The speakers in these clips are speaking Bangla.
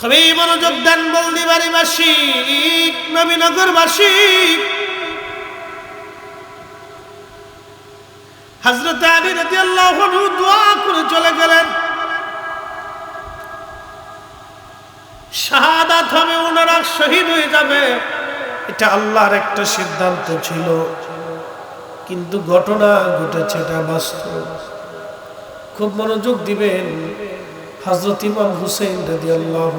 খুবই মনোযোগ দেন বলদি বাড়িবাসী নবীনগরবাসী। হজরত আলী রাজি আল্লাহ দোয়া করে চলে গেলেন। শাহাদাত হবে, ওনারা শহীদ হয়ে যাবে। এটা আল্লাহর একটা সিদ্ধান্ত ছিল। কিন্তু ঘটনা ঘটেছে, এটা বাস্তব। খুব মনোযোগ দিবেন। হজরত ইমাম হুসেন রাজি আল্লাহ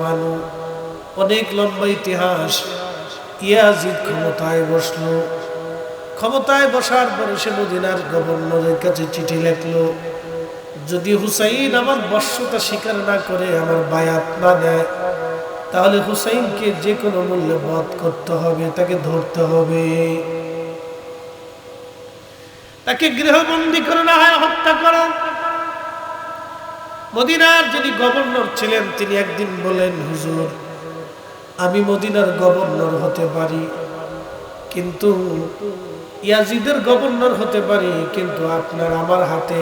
অনেক লম্বা ইতিহাস ইয়াজিদ ক্ষমতায় বসল। ক্ষমতায় বসার পরে সে মদিনার গভর্নরের কাছে চিঠি লেখলো, যদি হুসাইন আমার বর্ষতা স্বীকার না করে আমার বায়াত না নেয়, তাহলে হুসাইনকে যে কোনো মূল্যে বধ করতে হবে, তাকে ধরতে হবে। তাকে গৃহবন্দী করে না হয় হত্যা করো মদিনার যিনি গভর্নর ছিলেন, তিনি একদিন বলেন, হুজুর, আমি মদিনার গভর্নর হতে পারি, কিন্তু ইয়াজিদের গভর্নর হতে পারি, কিন্তু আপনার আমার হাতে,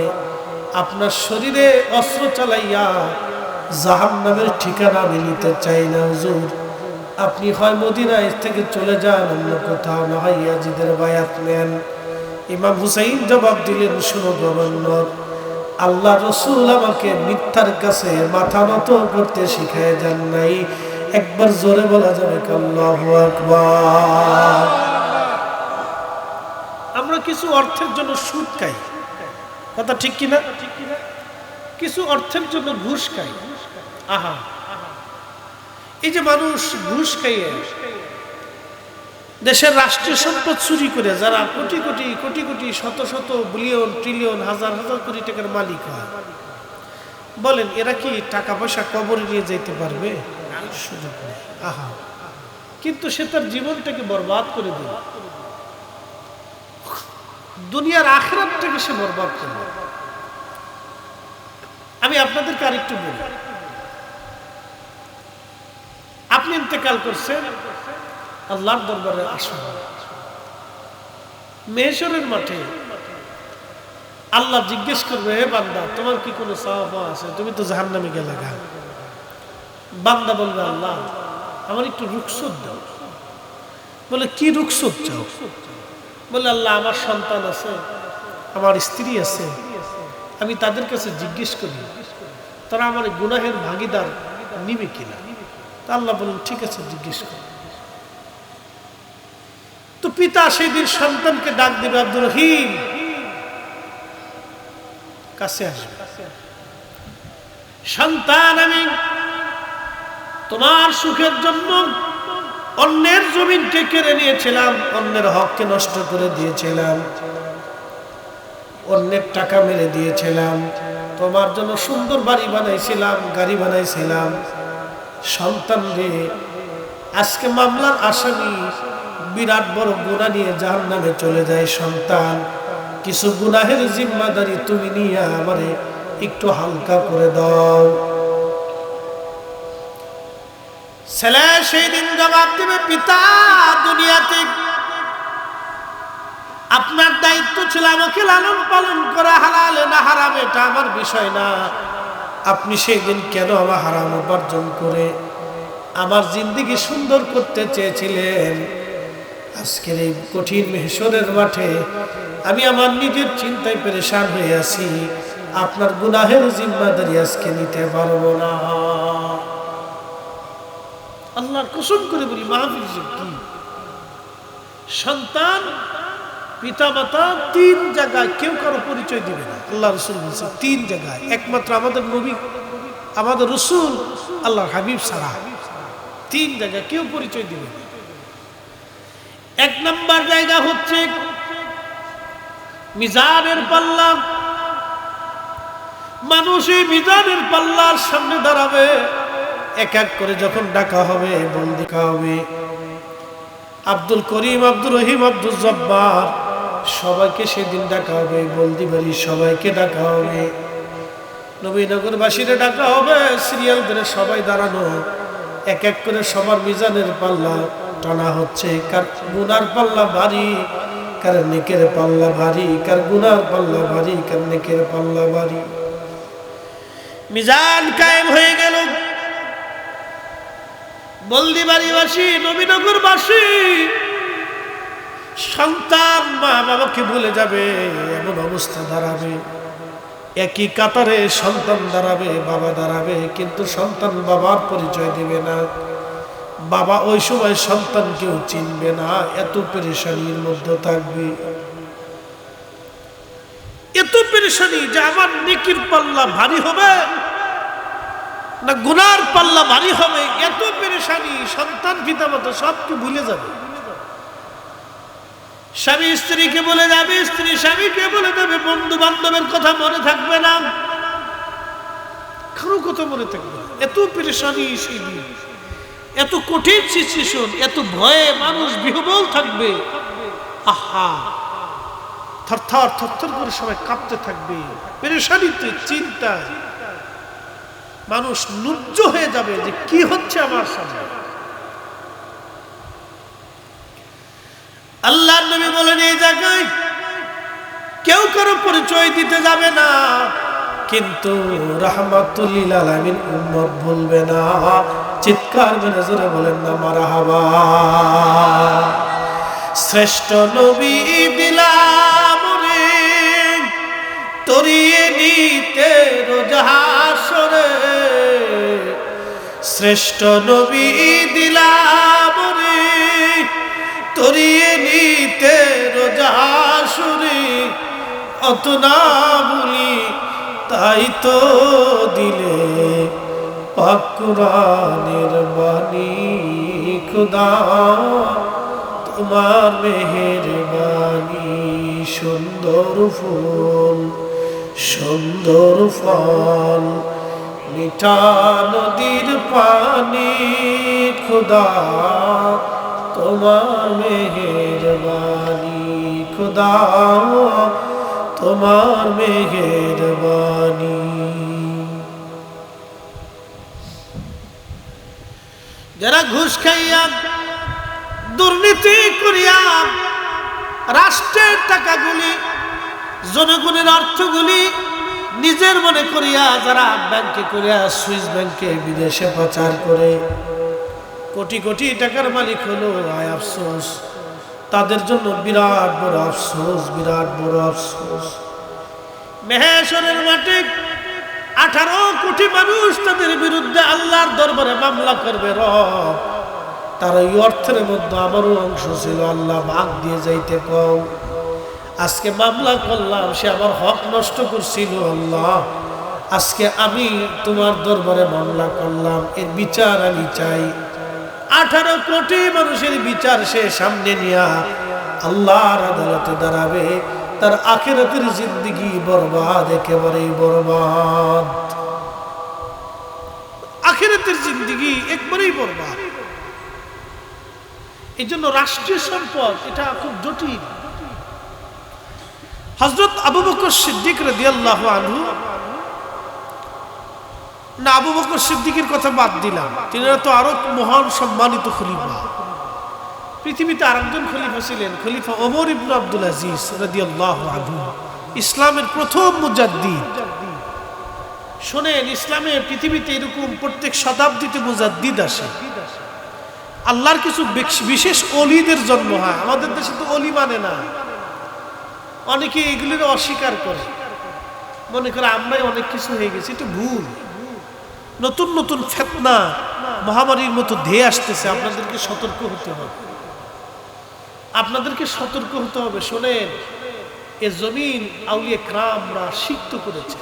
আপনার শরীরে অস্ত্র চালাইয়া জাহান নামের ঠিকানা আমি নিতে চাই না, হুজুর। আপনি হয় মদিনায় থেকে চলে যান, অন্য কোথাও না হয় ইয়াজিদের বায়াত নেন। ইমাম হুসাইন জবাব দিলেন, শুনো গভর্নর আল্লাহ রসুল আমাকে মিথ্যার কাছে মাথা নত করতে শিখায় যান নাই। একবার জোরে বলা যাবে আল্লাহু আকবার। আমরা কিছু অর্থের জন্য সুদ খাই। কথা ঠিক কিনা? কিছু অর্থের জন্য ঘুষ খাই। আহা। এই যে মানুষ ঘুষ খাইয়ে দেশের রাষ্ট্রীয় সম্পদ চুরি করে যারা কোটি কোটি কোটি কোটি, শত শত বিলিয়ন, ট্রিলিয়ন, হাজার হাজার কোটি টাকার মালিক হয়। বলেন, এরা কি টাকা পয়সা কবরে নিয়ে যেতে পারবে? আহা। কিন্তু সে তার জীবনটাকে বরবাদ করে দিল। দুনিয়ার আখরাতটাকে সে বরবাদ করল। আমি আপনাদেরকে আরেকটু বলি। আপনি ইন্তেকাল করছেন আল্লাহর দরবারে আসুন মেহেশ্বরের মাঠে আল্লাহ জিজ্ঞেস করবে, হে বান্দা, তোমার কি কোনো সাহাব আছে? তুমি তো জাহান নামে গেলে গা। বান্দা বলবে, আল্লাহ, আমার একটু রুকসত দাও। বলে, কি রুকসত চাও? বলে, আল্লাহ, আমার সন্তান আছে, আমার স্ত্রী আছে, আমি তাদের কাছে জিজ্ঞেস করি, তারা আমার গুনাহের ভাগিদার নিবে কিনা? তা আল্লাহ বলুন, ঠিক আছে, জিজ্ঞেস কর। তো পিতা সেদিন সন্তানকে ডাক দেবে, আব্দুর রহিম। কাছে আসবে। সন্তান আমি তোমার সুখের জন্য অন্যের জমিনকে কেড়ে নিয়েছিলাম, অন্যের হককে নষ্ট করে দিয়েছিলাম, অন্যের টাকা মেরে দিয়েছিলাম, তোমার জন্য সুন্দর বাড়ি বানাইছিলাম, গাড়ি বানাইছিলাম। সন্তান রে, আজকে মামলার আসামি বিরাট বড় গুণা নিয়ে জাহান নামে চলে যায় সন্তান। কিছু গুনাহের জিম্মাদারি তুমি নিয়ে আমারে একটু হালকা করে দাও। ছেলে সেই দিন জবাব দেবে, পিতা, দুনিয়াতে আপনার দায়িত্ব ছিল আমাকে লালন পালন করা হালালে না হারাম, এটা আমার বিষয় না। আপনি সেই দিন কেন আমার হারাম উপার্জন করে আমার জিন্দিগি সুন্দর করতে চেয়েছিলেন? আজকের এই কঠিন মেহসরের মাঠে আমি আমার নিজের চিন্তায় পেরেশান হয়ে আছি। আপনার গুনাহের জিম্মাদারি আজকে নিতে পারব না। আল্লাহর কসম করে বলি, মাহফিল কি? সন্তান পিতা মাতা তিন জায়গায় কেউ কারও পরিচয় দিবে না। আল্লাহ রসুল বলছে, তিন জায়গায়। একমাত্র আমাদের নবী, আমাদের রসুল আল্লাহ হাবিব সারা তিন জায়গায় কেউ পরিচয় দিবে না। এক নম্বর জায়গা হচ্ছে মিজানের পাল্লা। মানুষ এই মিজানের পাল্লার সামনে দাঁড়াবে। এক এক করে যখন ডাকা হবে বন্দিকা হবে। আব্দুল করিম আব্দুল রহিম আব্দুল জব্বার সবাইকে সেদিন ডাকা হবে, বন্দি বাড়ি সবাইকে ডাকা হবে। নবীনগরবাসীরা ডাকা হবে সিরিয়াল ধরে সবাই দাঁড়ানো। এক এক করে সবার মিজানের পাল্লা। টানা হচ্ছে, কার গুনার পাল্লা ভারী, কার নেকের পাল্লা ভারী, কার গুনার পাল্লা ভারী, কার নেকের পাল্লা ভারী। মিজান কায়েম হয়ে গেল। বলদিবাড়িবাসী নবীনগরবাসী, সন্তান মা বাবাকে ভুলে যাবে, এমন অবস্থা দাঁড়াবে। একই কাতারে সন্তান দাঁড়াবে, বাবা দাঁড়াবে, কিন্তু সন্তান বাবার পরিচয় দেবে না। বাবা ওই সময় সন্তান কেউ চিনবে না, এত পেরেশানির মধ্যে থাকবে। এত পেরেশানি যে আমার নেকির পাল্লা ভারী হবে না গুনার পাল্লা ভারী হবে, এত পেরেশানি সন্তান পিতা মতো সবকে ভুলে যাবে। স্বামী স্ত্রীকে বলে যাবে, স্ত্রী স্বামীকে বলে দেবে বন্ধু বান্ধবের কথা মনে থাকবে না। কারও কথা মনে থাকবে। এত পেরেশানি সেই দিন। এত কঠিন সিচুয়েশন এত ভয়ে মানুষ বিহবল থাকবে। আহা! থরথর থরথর করে সবাই কাঁপতে থাকবে। পেরেশানিতে, চিন্তায়। মানুষ নুজ্জ হয়ে যাবে যে কি হচ্ছে আমার সামনে। আল্লাহ নবী বলেন, এই জায়গায় কেউ কারও পরিচয় দিতে যাবে না। কিন্তু রাহমাতুল্লিল আলামিন উম্মত বলবে না। চিৎকার মেরে জোরে বলেন না মারা হাবা শ্রেষ্ঠ নবী দিলাম তরিয়ে নিতে রোজাহাসরে শ্রেষ্ঠ নবী দিলাম তরিয়ে নিতে রোজাহাসুরি অত না বলি তাই তো দিলে। পাকুরানের বাণী, খুদা, তোমার মেহের বাণী সুন্দর ফুল, সুন্দর ফল, মিঠা নদীর পানি, খুদা, তোমার মেহের বাণী খুদা, তোমার মেহের যারা ঘুষ খাইয়া দুর্নীতি করিয়া রাষ্ট্রের টাকাগুলি, জনগণের অর্থগুলি নিজের মনে করিয়া যারা ব্যাংকে করিয়া সুইস ব্যাংকে বিদেশে পাচার করে। কোটি কোটি টাকার মালিক হলো আয় আফসোস। তাদের জন্য বিরাট বড় আফসোস, বিরাট বড় আফসোস। মেহেশ্বরের মাঠে আঠারো কোটি মানুষ তাদের বিরুদ্ধে আল্লাহর দরবারে মামলা করবে, রব। তার ওই অর্থের মধ্যে আমারও অংশ ছিল, আল্লাহ ভাগ দিয়ে যাইতে কম আজকে মামলা করলাম, সে আমার হক নষ্ট করছিল, আল্লাহ। আজকে আমি তোমার দরবারে মামলা করলাম, এর বিচার আমি চাই। আঠারো কোটি মানুষের বিচার সে সামনে নিয়া আল্লাহর আদালতে দাঁড়াবে। তার আখেরাতের জিন্দগি বরবাদ, একেবারেই বরবাদ। আখেরাতের জিন্দগি একবারেই বরবাদ। এই জন্য রাষ্ট্রীয় সম্পদ, এটা খুব জটিল। হজরত আবু বকর সিদ্দিক রাদিয়াল্লাহু আনহু, না, আবু বকর সিদ্দিকের কথা বাদ দিলাম। তিনারা তো আরও মহান সম্মানিত খলিফা। পৃথিবীতে আরেকজন খলিফা ছিলেন, খলিফা ওমর ইবনু আব্দুল আজিজ রাদিয়াল্লাহু আনহু। ইসলামের প্রথম মুজাদ্দিদ। শোনেন, ইসলামে, পৃথিবীতে এরকম প্রত্যেক শতাব্দীতে মুজাদ্দিদ আসে। আল্লাহর কিছু বেশ- বিশেষ অলিদের জন্ম হয়। আমাদের দেশে তো অলি মানে না। অনেকে এগুলির অস্বীকার করে। মনে করে আমরাই অনেক কিছু হয়ে গেছি, এটা ভুল। নতুন নতুন ফেতনা মহামারীর মতো ধেয়ে আসতেছে, আপনাদেরকে সতর্ক হতে হবে। আপনাদেরকে সতর্ক হতে হবে, শোনেন, এ জমিন আউলিয়ে ক্রামরা সিক্ত করেছে।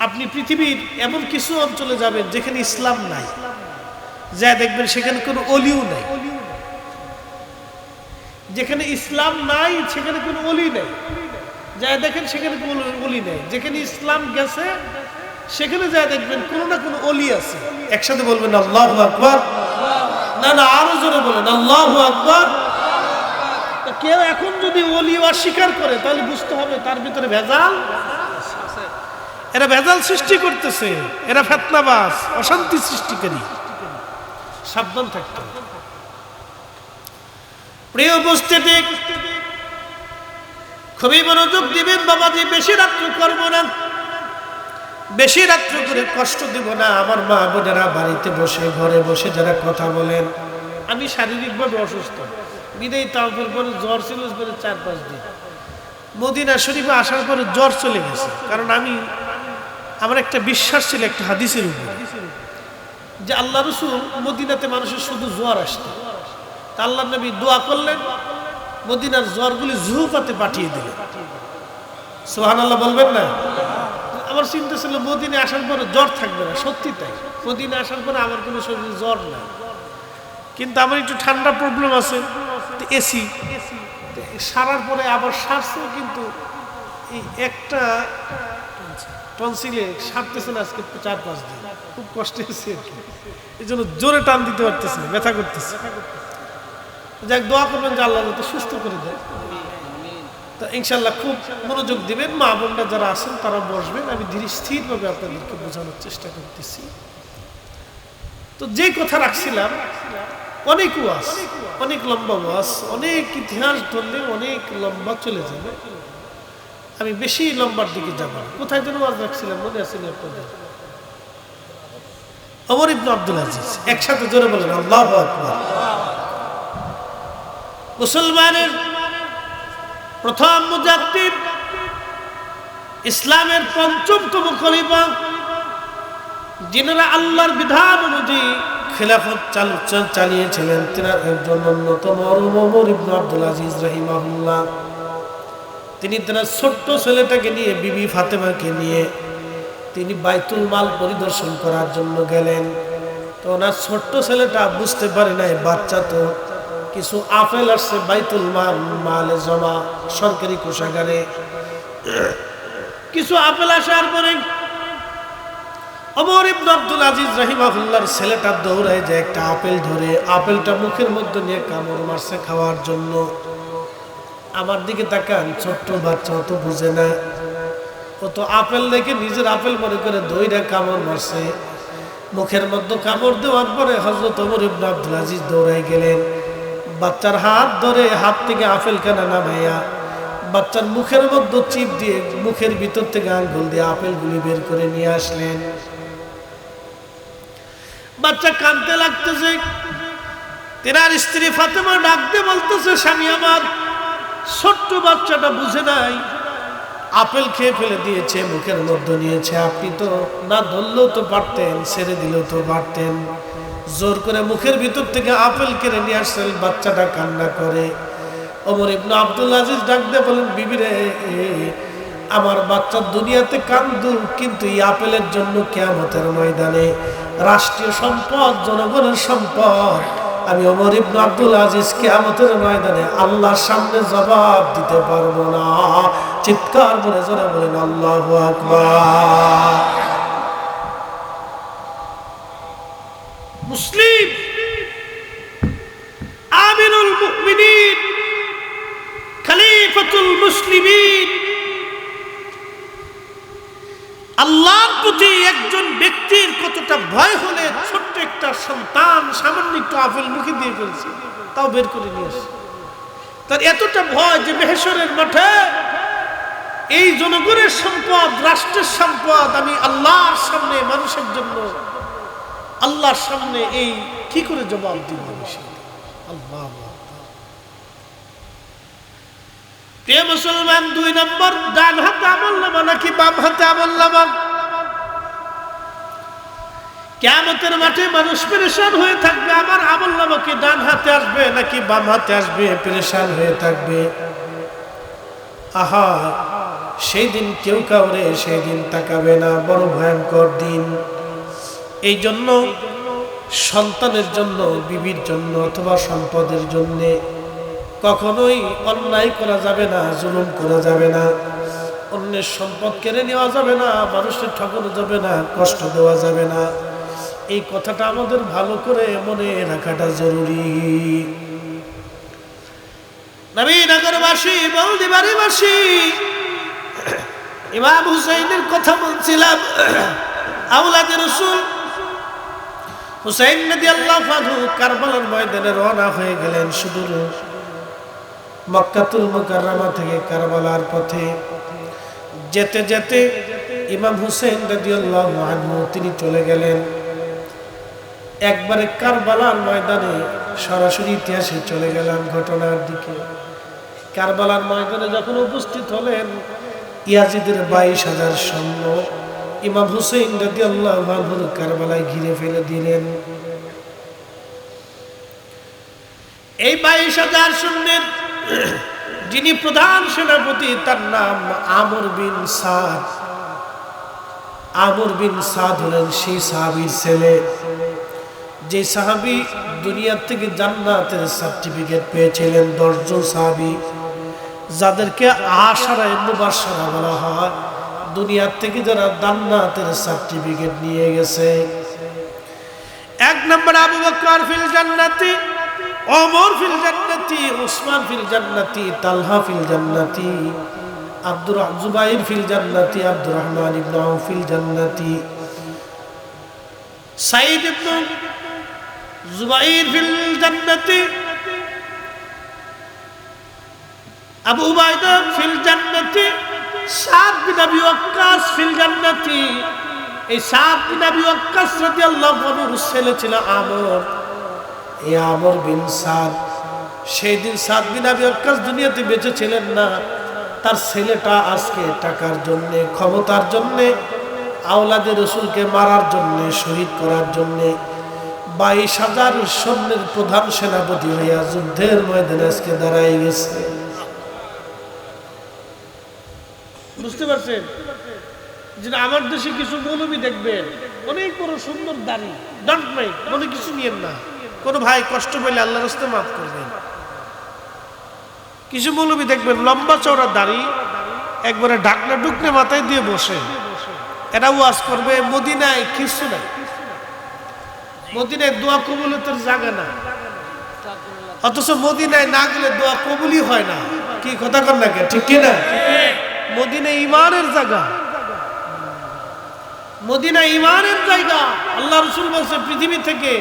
আপনি পৃথিবীর এমন কিছু অঞ্চলে যাবেন যেখানে ইসলাম নাই যা দেখবেন সেখানে কোনো অলিও নাই। যেখানে ইসলাম নাই, সেখানে কোনো অলি নেই। যা দেখেন সেখানে কোনো অলি নেই। যেখানে ইসলাম গেছে, সেখানে যা দেখবেন কোনো না কোনো অলি আছে। একসাথে বলবেন, আল্লাহ আকবর। না না আরও জোরে বলেন আল্লাহ আকবর। কেউ এখন যদি অলি অস্বীকার করে তাহলে বুঝতে হবে তার ভিতরে ভেজাল। এরা ভেজাল সৃষ্টি করতেছে এরা ফেতনাবাস অশান্তি সৃষ্টিকারী সাবধান থাকতে। প্রিয় উপস্থিতি খুবই মনোযোগ দিবেন বাবাজি বেশি রাত্রি করব না। বেশি রাত্র করে কষ্ট দিব না। আমার মা বোনেরা বাড়িতে বসে, ঘরে বসে যারা কথা বলেন, আমি শারীরিকভাবে অসুস্থ। বিদায় তাওফের পরে জ্বর ছিল করে চার পাঁচ দিন। মদিনা শরীফে আসার পরে জ্বর চলে গেছে। কারণ আমি, আমার একটা বিশ্বাস ছিল একটা হাদিসের উপর, যে আল্লাহ রসুল মদিনাতে মানুষের শুধু জ্বর আসতো। তা আল্লাহ নবী দোয়া করলেন, মদিনার জ্বরগুলি জুহুফাতে পাঠিয়ে দিলেন। সোহান আল্লাহ বলবেন না? আমার চিন্তা ছিল মদিনে আসার পরে জ্বর থাকবে না। সত্যি তাই। মদিনে আসার পরে আমার কোনো শরীরে জ্বর নাই। কিন্তু আমার একটু ঠান্ডা প্রবলেম আছে এসি সারার পরে আবার সারছেও কিন্তু এই একটা টনসিলে সারতেছে না আজকে চার পাঁচ দিন। খুব কষ্ট হচ্ছে এই জন্য জোরে টান দিতে পারতেছে না, ব্যথা করতেছে। যাক, দোয়া করবেন যে আল্লাহ সুস্থ করে দেয়। তো ইনশাল্লাহ খুব মনোযোগ দিবেন। মা বোনরা যারা আছেন, তারা বসবেন। আমি ধীরে স্থিরভাবে আপনাদেরকে বোঝানোর চেষ্টা করতেছি। তো যে কথা রাখছিলাম, অনেক ওয়াজ, অনেক লম্বা ওয়াজ, অনেক ইতিহাস ধরলে অনেক লম্বা চলে যাবে। আমি বেশি লম্বার দিকে যাব কোথায় যেন ওয়াজ রাখছিলাম, মনে আছেন আপনাদের? অমর ইবনু আব্দুল আজিজ, একসাথে জোরে বলেন, আল্লাহ মুসলমানের প্রথম মুজাদ্দিদ ইসলামের পঞ্চমতম খলিফা, যিনারা আল্লাহর বিধান অনুযায়ী খেলাফত চালু চালিয়েছিলেন, তেনার একজন অন্যতম ওমর ইবনু আব্দুল আজিজ রহিমাহুল্লাহ। তিনি তেনার ছোট্ট ছেলেটাকে নিয়ে, বিবি ফাতেমাকে নিয়ে তিনি বাইতুল মাল পরিদর্শন করার জন্য গেলেন। তো ওনার ছোট্ট ছেলেটা বুঝতে পারে নাই, বাচ্চা তো কিছু আপেল আসছে বাইতুল মাল জমা, সরকারি কোষাগারে। কিছু আপেল আসার পরে অমর ইবন আব্দুল আজিজ রাহিমাহুল্লার ছেলেটা দৌড়ায় যে একটা আপেল ধরে। আপেলটা মুখের মধ্যে নিয়ে কামড় মারছে খাওয়ার জন্য। আমার দিকে তাকান, ছোট্ট বাচ্চা অত বুঝে না। ও তো আপেল দেখে নিজের আপেল মনে করে দইটা কামড় মারছে। মুখের মধ্যে কামড় দেওয়ার পরে হজরত অমর ইবন আব্দুল আজিজ দৌড়ায় গেলেন। বাচ্চার হাত ধরে হাত থেকে আপেল কেনা নামাইয়া বাচ্চার মুখের মধ্যে চিপ দিয়ে মুখের ভিতর থেকে আঙ্গুল দিয়ে আপেলগুলি বের করে নিয়ে আসলেন। বাচ্চা কানতে লাগতেছে। তেনার স্ত্রী ফাতেমা ডাকতে বলতেছে, স্বামী আমার, ছোট্ট বাচ্চাটা বুঝে নাই। আপেল খেয়ে ফেলে দিয়েছে, মুখের মধ্যে নিয়েছে। আপনি তো না ধরলেও তো পারতেন, ছেড়ে দিলেও তো পারতেন। জোর করে মুখের ভিতর থেকে আপেল কেড়ে নিয়ে আসছেন, বাচ্চাটা কান্না করে। অমর ইবনু আব্দুল আজিজ ডাক দিয়ে বলেন বিবিরে আমার বাচ্চা দুনিয়াতে কান্দু কিন্তু এই আপেলের জন্য কেয়ামতের ময়দানে রাষ্ট্রীয় সম্পদ, জনগণের সম্পদ, আমি অমর ইবনু আব্দুল আজিজ কেয়ামতের ময়দানে আল্লাহর সামনে জবাব দিতে পারব না। চিৎকার করে জোরে বলেন, আল্লাহ আকবার। মুসলিম। আমিরুল মুমিনিন, খলিফাতুল মুসলিমিন। আল্লাহর প্রতি একজন ব্যক্তির কতটা ভয় হলে ছোট্ট একটা সন্তান সামান্য একটু আপেল মুখে দিয়ে ফেলছে, তাও বের করে নিয়ে আসে। তার এতটা ভয় যে মেহেশ্বরের মাঠে এই জনগণের সম্পদ, রাষ্ট্রের সম্পদ আমি আল্লাহর সামনে মানুষের জন্য আল্লাহর সামনে এই কি করে জবাব দিব আল্লাহ প্রিয় মুসলমান, দুই নম্বর, ডান হাতে আমল নামা নাকি বাম হাতে আমল নামা? কেমতের মাঠে মানুষ পেরেশান হয়ে থাকবে আমার আমল নামা কি ডান হাতে আসবে নাকি বাম হাতে আসবে? পেরেশান হয়ে থাকবে। আহা, সেই দিন কেউ কাউরে সেই দিন তাকাবে না, বড় ভয়ঙ্কর দিন। এই জন্য সন্তানের জন্য, বিবির জন্য অথবা সম্পদের জন্যে কখনোই অন্যায় করা যাবে না, জুলুম করা যাবে না। অন্যের সম্পদ কেড়ে নেওয়া যাবে না, মানুষের ঠকানো যাবে না, কষ্ট দেওয়া যাবে না। এই কথাটা আমাদের ভালো করে মনে রাখাটা জরুরি। ইমাম হুসাইনের কথা বলছিলাম। আউলাদের রসুল হুসাইন নদী আল্লাহ ফাধু কারবালার ময়দানে রওনা হয়ে গেলেন সুদূর মক্কাতুল মুকাররমা থেকে কারবালার পথে। যেতে যেতে ইমাম হুসেন রাদিয়াল্লাহু আনহু তিনি চলে গেলেন। একবারে কারবালার ময়দানে সরাসরি ইতিহাসে চলে গেলাম ঘটনার দিকে। কারবালার ময়দানে যখন উপস্থিত হলেন, ইয়াজিদের বাইশ হাজার সৈন্য ইমাম হুসেন রাজি আল্লাহ কারবালায় ঘিরে ফেলে দিলেন। এই বাইশ হাজার সৈন্যের যিনি প্রধান সেনাপতি, তার নাম আমর বিন সাদ। আমর বিন সাদ হলেন সেই সাহাবির ছেলে, যে সাহাবি দুনিয়ার থেকে জান্নাতের সার্টিফিকেট পেয়েছিলেন, দশজন সাহাবি, যাদেরকে আশারায় মুবাসারা বলা হয়। দুনিয়ার থেকে যারা জান্নাতের সার্টিফিকেট নিয়ে গেছে। এক নম্বর আবু বকর ফিল জান্নাতি, ওমর ফিল জান্নাতি, উসমান ফিল জান্নাতি, তালহা ফিল জান্নাতি, আব্দুর জুবাইর ফিল জান্নাতি, আব্দুর রহমান ইবনে ফিল জান্নাতি। সাইদ ইবনে জুবাইর ফিল জান্নাতি, আবু উবাইদা ফিল জান্নাতি সাদ বিন আবি ওয়াক্কাস ফিল জান্নাতি। এই সাদ বিন আবি ওয়াক্কাস রাদিয়াল্লাহু আনহুর ছেলে ছিল আমর। এই আমর বিন সাদ, সেই দিন সাদ বিন আবি ওয়াক্কাস দুনিয়াতে বেঁচে ছিলেন না। তার ছেলেটা আজকে টাকার জন্যে, ক্ষমতার জন্যে, আওলাদের রসুলকে মারার জন্যে, শহীদ করার জন্যে, বাইশ হাজার সৈন্যের প্রধান সেনাপতি হইয়া যুদ্ধের ময়দানে আজকে দাঁড়াই গেছে। বুঝতে পারছেন? যে আমার দেশে কিছু মৌলবী দেখবেন। অনেক বড় সুন্দর দাড়ি। ডন্ট মাইন্ড মনে কিছু নিয়েন না। কোনো ভাই কষ্ট পেলে আল্লাহ রাস্তে মাফ করবেন কিছু মৌলবী দেখবেন, লম্বা চওড়া দাড়ি, একবারে ঢাকনা ডুকনে মাথায় দিয়ে বসে। এটা ওয়াজ করবে, মদিনায় কিছু নাই। মদিনায় দোয়া কবুলতের জায়গা না। অথচ মদিনায় না গেলে দোয়া কবুলই হয় না। কি কথা কর না ঠিক কিনা? মদিনা ইমানের জায়গা। মদিনা ইমানের জায়গা। আল্লাহ রসুল বলছে পৃথিবী থেকে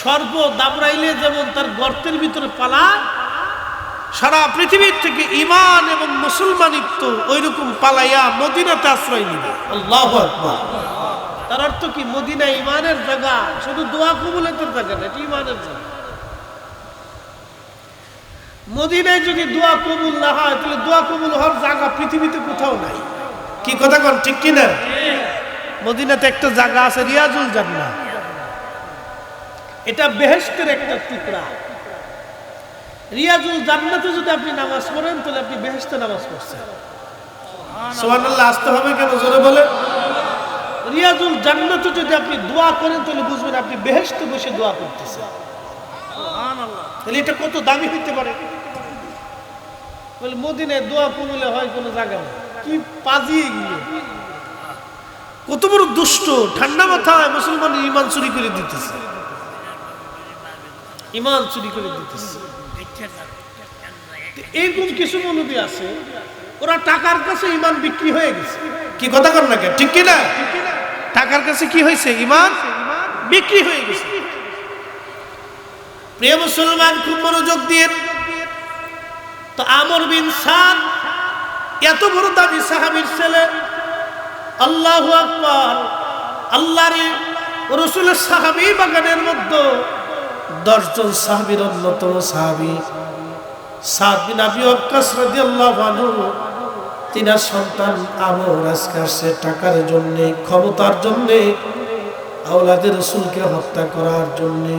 সর্ব দাবরাইলে যেমন তার গর্তের ভিতরে পালা সারা পৃথিবীর থেকে ইমান এবং মুসলমানিত্ব ওই রকম পালাইয়া মদিনাতে আশ্রয় নিবে। আল্লাহ তার অর্থ কি? মদিনা ইমানের জায়গা শুধু দোয়া কবুলের জায়গা না এটা ইমানের জায়গা। মদিনায় যদি দোয়া কবুল না হয়, তাহলে দোয়া কবুল হওয়ার জায়গা পৃথিবীতে কোথাও নাই। কি কথা কন, ঠিক কিনা? মদিনাতে একটা জায়গা আছে, রিয়াজুল জান্নাহ। এটা বেহেশতের একটা টুকরা। রিয়াজুল জান্নাতে যদি আপনি নামাজ পড়েন, তাহলে আপনি বেহেশতে নামাজ পড়ছেন। সুবহানাল্লাহ, আসতে হবে কেন? জোরে বলে। রিয়াজুল জান্নাতে যদি আপনি দোয়া করেন, তাহলে বুঝবেন আপনি বেহেশতে বসে দোয়া করতেছেন। তাহলে এটা কত দামি হইতে পারে? বলে মদিনায় দোয়া কবুলে হয় কোনো জায়গা নেই। কি পাজিয়ে গিয়ে কত বড় দুষ্ট, ঠান্ডা মাথায় মুসলমানের ইমান চুরি করে দিতেছে। ইমান চুরি করে দিতেছে। এইরকম কিছু মনোবী আছে, ওরা টাকার কাছে ইমান বিক্রি হয়ে গেছে। কি কথা কর না ঠিক কি না টাকার কাছে কি হয়েছে? ইমান বিক্রি হয়ে গেছে। প্রিয় মুসলমান, খুব মনোযোগ দিয়ে। তো আমর বিন সাদ, এত বড় দাবি সাহাবির ছেলে, আল্লাহ আকবর, আল্লাহর রসুলের সাহাবি বাগানের মধ্যে দশজন সাহাবির অন্যতম সাহাবি। সাত বিন আবি অক্কাস রাদিয়াল্লাহু আনহু, তিনার সন্তান আমর, আজকে আসছে টাকার জন্যে, ক্ষমতার জন্যে, আওলাদের রসুলকে হত্যা করার জন্যে।